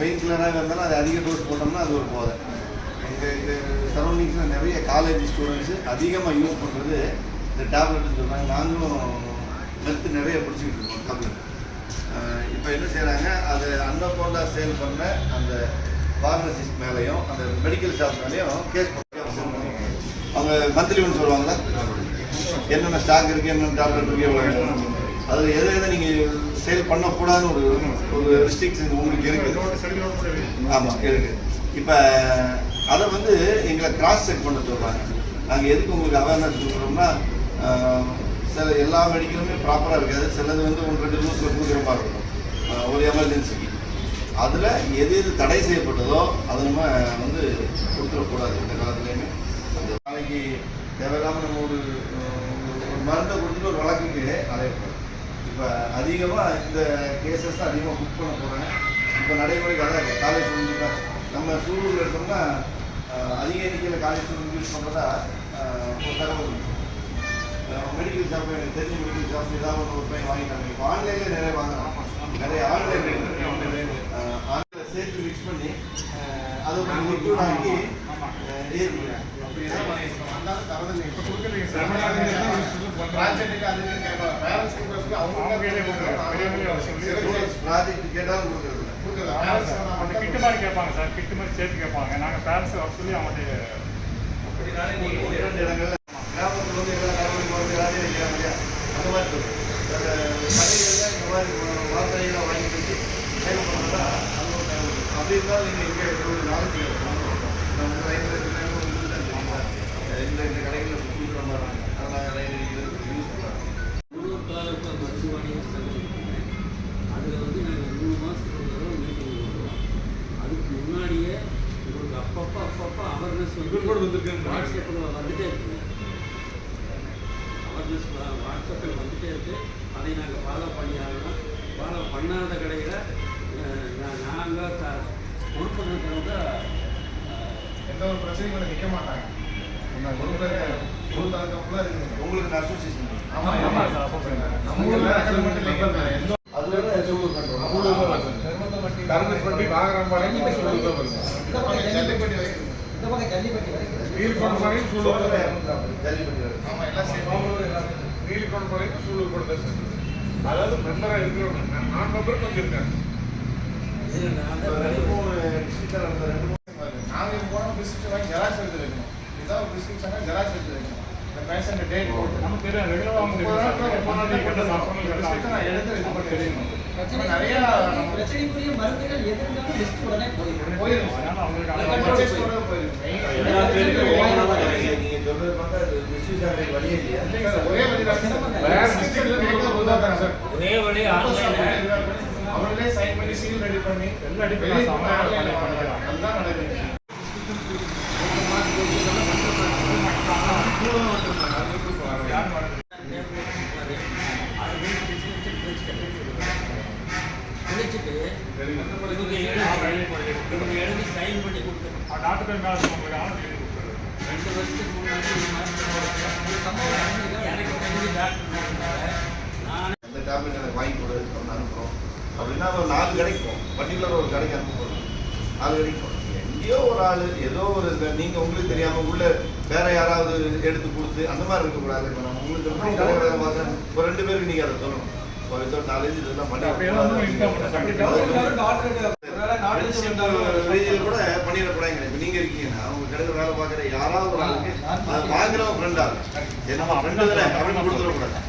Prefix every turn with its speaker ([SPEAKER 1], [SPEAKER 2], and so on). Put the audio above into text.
[SPEAKER 1] Pain கில்லராக இருந்தாலும் அது அதிக டோஸ் போட்டோம்னா அது ஒரு போதை. எங்கள் இந்த சரௌண்டிங்ஸில் நிறைய காலேஜ் ஸ்டூடெண்ட்ஸு அதிகமாக யூஸ் பண்ணுறது இந்த டேப்லெட்னு சொல்கிறாங்க நாங்களும் ஹெல்த்து நிறைய பிடிச்சிக்கிட்டு இருக்கோம் டேப்லெட் இப்போ என்ன செய்கிறாங்க அது அன்னபோண்டா சேல் பண்ண அந்த ஃபார்மசிஸ்ட் மேலேயும் அந்த மெடிக்கல் ஷாப் மேலேயும் கேஸ் அவங்க மந்த்லி ஒன்று சொல்லுவாங்களா? என்னென்ன ஸ்டாக் இருக்குது என்னென்ன டேப்லெட் இருக்குது எவ்வளோ அதில் எதை எதை நீங்கள் சேல் பண்ணக்கூடாதுன்னு ஒரு ஒரு ரெஸ்ட்ரிக்ஷன் உங்களுக்கு இருக்குது ஆமாம் இருக்குது இப்போ அதை வந்து எங்களை கிராஸ் செக் பண்ண சொல்கிறாங்க நாங்கள் எதுக்கு உங்களுக்கு அவேர்னஸ் கொடுக்குறோம்னா சில எல்லா மெடிக்கலுமே ப்ராப்பராக இருக்காது. சிலது வந்து ஒன்று ரெண்டு ரூல்ஸில் கொடுக்குற மாதிரி இருக்கும். ஒரு எமர்ஜென்சிக்கு அதில் எது எது தடை செய்யப்பட்டதோ அதை நம்ம வந்து கொடுத்துடக்கூடாது. இந்த காலத்துலேயுமே. அந்த நாளைக்கு தேவையில்லாமல் நம்ம ஒரு ஒரு மருந்தை கொடுத்துட்டு ஒரு வழக்குக்கு அலையக்கூடாது இப்போ அதிகமாக இந்த கேசஸ் தான் அதிகமாக புக் பண்ண போகிறாங்க இப்போ நடைமுறைக்கு அதான் இருக்குது காலேஜ் ஸ்டூடெண்ட் நம்ம சூழலில் எடுத்தோம்னா அதிக எண்ணிக்கையில் காலேஜ் ஸ்டூடெண்ட் யூஸ் பண்ணுறதா ஒரு தகவல் மெடிக்கல் ஷாப் எனக்கு தெரிஞ்ச மெடிக்கல் ஷாப் ஏதாவது ஒரு பையன் வாங்கிட்டாங்க இப்போ ஆன்லைனில் நிறைய வாங்குறாங்க நிறைய ஆன்லைன் ஆன்லைனில் சேர்த்து மிக்ஸ் பண்ணி ஆஹ், அதை ஒரு லிக்விட் ஆக்கி ஆஹ், ஏறி அப்படி தான் பண்ணிருக்கோம். அதனால தரதில்லை. இப்போ ப்ராஜெக்ட் கேட்டாலும் கொடுக்குறது
[SPEAKER 2] அந்த கிட்டு மாதிரி கேட்பாங்க சார் கிட்டு மாதிரி சேர்த்து கேட்பாங்க நாங்கள் பேரண்ட்ஸ் வர சொல்லி அவங்கள்ட்ட
[SPEAKER 1] இரண்டு இடங்கள்ல கிராமத்துல வந்து எல்லா கிராமத்துக்கு வந்து வைக்கிறாங்க இல்லையா? அந்த மாதிரி இருக்கு. இந்த மாதிரி வார்த்தைகளை வாங்கி வச்சு அது ஒரு அப்படி இருந்தாலும் நீங்கள் இங்கே ஒரு நாளைக்கு
[SPEAKER 3] அவேர்னஸ் வாட்ஸ்அப்பில் வந்துட்டே இருக்கு. அதை நாங்கள் ஃபாலோ பண்ணி ஆகணும். ஃபாலோ பண்ணாத கடையில் நாங்கள் த பொறுப்புறத
[SPEAKER 4] எந்த ஒரு பிரச்சனையும் நிற்க மாட்டாங்க.
[SPEAKER 1] உங்களுக்கு அசோசியேஷன்
[SPEAKER 4] ஆமா
[SPEAKER 2] ஆமா
[SPEAKER 4] ஆமா.
[SPEAKER 2] சார், அப்போ சார்.
[SPEAKER 4] நம்ம மட்டும் எந்த
[SPEAKER 1] அது வேணா சூழல் கண்ட்ரோல்
[SPEAKER 4] கருங்கல்பட்டி வாகனம்பாளையம் சூழல் தான் வருங்க ஜல்லிப்பட்டி வரைக்கும் நீலகொண்டபாளையம் சூழல் தான் வருங்க.
[SPEAKER 1] ஜல்லிப்பட்டி வரை.
[SPEAKER 4] ஆமா எல்லாம் சேர்த்து நீலகொண்டபாளையம் தான் சார் அதாவது மெம்பராக இருக்கிறவங்க நான் மெம்பர் கொஞ்சம் இருக்காங்க
[SPEAKER 3] இதில்
[SPEAKER 1] இப்போ
[SPEAKER 3] நான்
[SPEAKER 1] ரெண்டு மூணு டிஸ்ட்ரிக்டில் நடந்த ரெண்டு மூணு
[SPEAKER 4] நாங்கள் இது போன பிரிஸ்கிரிப்ஷன் வாங்கி ஜெராக்ஸ் எடுத்து வைக்கணும் இதான் ஒரு பிரிஸ்கிரிப்ஷனாக ஜெராக்ஸ் எடுத்து வைக்கணும் இந்த பேஷண்ட் டேட் போட்டு
[SPEAKER 2] நமக்கு தெரியும் ரெகுலராக அவங்க
[SPEAKER 4] முப்பது நாட்கள் முப்பது நாட்கள்
[SPEAKER 2] கிட்ட
[SPEAKER 4] நான்
[SPEAKER 2] சாப்பிடணும்
[SPEAKER 4] எடுத்து இது பண்ணி வைக்கணும் நிறைய
[SPEAKER 5] பிரச்சனைக்குரிய மருந்துகள் எது இருந்தாலும் லிஸ்ட் உடனே போயிடும்.
[SPEAKER 4] போயிடும்.
[SPEAKER 1] நீங்க சொல்றது பார்த்தா மிஸ்யூஸ் வழியே இல்லையா?
[SPEAKER 4] ஒரே.
[SPEAKER 3] ஒரே வழி
[SPEAKER 4] அவர்களே சைன் பண்ணி சீல் ரெடி பண்ணி
[SPEAKER 2] எல்லா டிபார்ட்மெண்ட்டும்
[SPEAKER 4] வெளியே
[SPEAKER 2] அவங்க
[SPEAKER 4] ஆன்லைன்ல
[SPEAKER 2] பண்ணி.
[SPEAKER 4] அதுதான் நடக்குது.
[SPEAKER 2] பேர் மேலே உங்களுக்கு ஆர்டர் எழுதி கொடுக்குறது
[SPEAKER 3] ரெண்டு வருஷத்துக்கு முன்னாடி இந்த மாதிரி சம்பவம் எனக்கு தெரிஞ்சு டாக்டர் சொன்னாங்க நான்
[SPEAKER 1] அந்த டேப்லெட் எனக்கு வாங்கி கொடு அப்படின்னு அனுப்புகிறோம் அப்படின்னா ஒரு நாலு கடைக்கு போகும் பர்டிகுலர் ஒரு கடைக்கு அனுப்ப போகிறோம் நாலு கடைக்கு போகிறோம் எங்கேயோ ஒரு ஆள் ஏதோ ஒரு நீங்கள் உங்களுக்கு தெரியாமல் உள்ள வேற யாராவது எடுத்து கொடுத்து அந்த மாதிரி இருக்கக்கூடாது. இப்போ நம்ம உங்களுக்கு ஒரு ரெண்டு பேருக்கு நீங்கள் அதை சொல்லணும். ஒரு இதோ நாலேஜ் இதெல்லாம் பண்ணி கூட பண்ணிடக்கூடாதுங்க இப்போ நீங்கள் இருக்கீங்கன்னா உங்க கடையில் வேலை பார்க்குற யாராவது ஒரு ஆளுக்கு அது வாங்குறவங்க ஃப்ரெண்டாக இருக்கும் என்னமா ஃப்ரெண்டு தானே அப்படின்னு கொடுத்துருவோம்